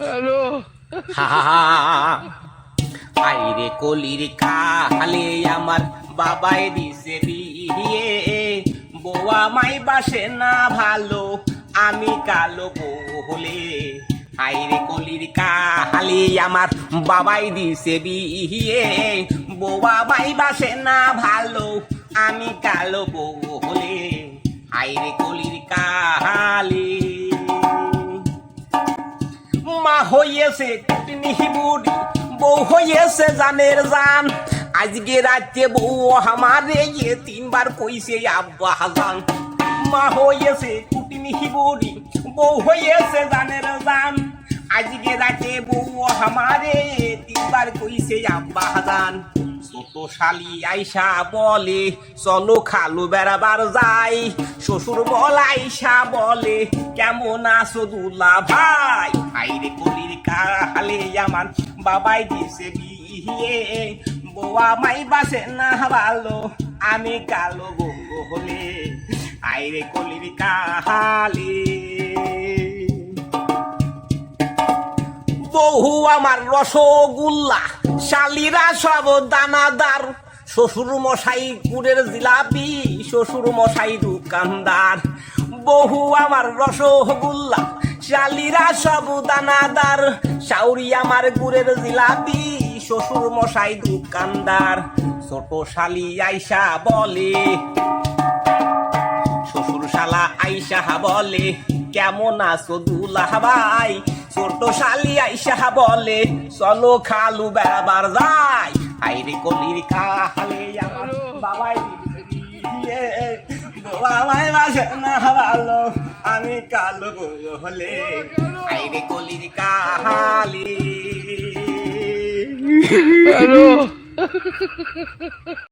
Hello. আইরে কলির কালে আমার বাবাই দিছে বিয়ে। বৌয়া মাই বাসে না ভালো, আমি কালো বলে আইরে কলির কালে আমার বাবাই দিছে বিয়ে। বৌয়া মাই বাসে না ভালো, আমি কালো বলে আইরে কলির কালে হইয়েছে কুটনি বুড়ি বউ হইয়েছে জানের জান। আজকে রাতে বউ আমারে তিনবার কইছে, আব্বা হাজান মা হইয়েছে কুটনি বুড়ি বউ হইয়েছে জানের জান। আজকে রাতে বউ আমারে তিনবার কইছে, আব্বা হাজান ছোট আইসা বলে, চলো খালু বেড়াবার যাই। শ্বশুর বল আইসা বলে, কেমন আছো দুলা ভাই? আইরে কলির কালে আমার বাবাই দিছে বিয়ে। বৌয়া মাই বাসে না ভালো, আমি কালো বউ হলে। আইরে কলির কালে বহু আমার রসগোল্লা শালিরা সব দানাদার। শ্বশুর মশাই গুড়ের জিলাপি শ্বশুর মশাই দোকানদার। বহু আমার রসগোল্লা, শালিরা সব দানাদার। সাউরি আমার গুড়ের জিলাপি শ্বশুর মশাই দোকানদার। ছোট শালি আইসা বলে শ্বশুর শালা আইসা বলে, কেমন আছো দুলা ভাই ছোট শালি আইসা বলে, চলো খালু বেড়াবার যাই। আইরে কলির কালে আমার বাবাই বাবাই বাসে না ভালো, আমি কালো হলে। আইরে কলির কাহালি। হ্যালো।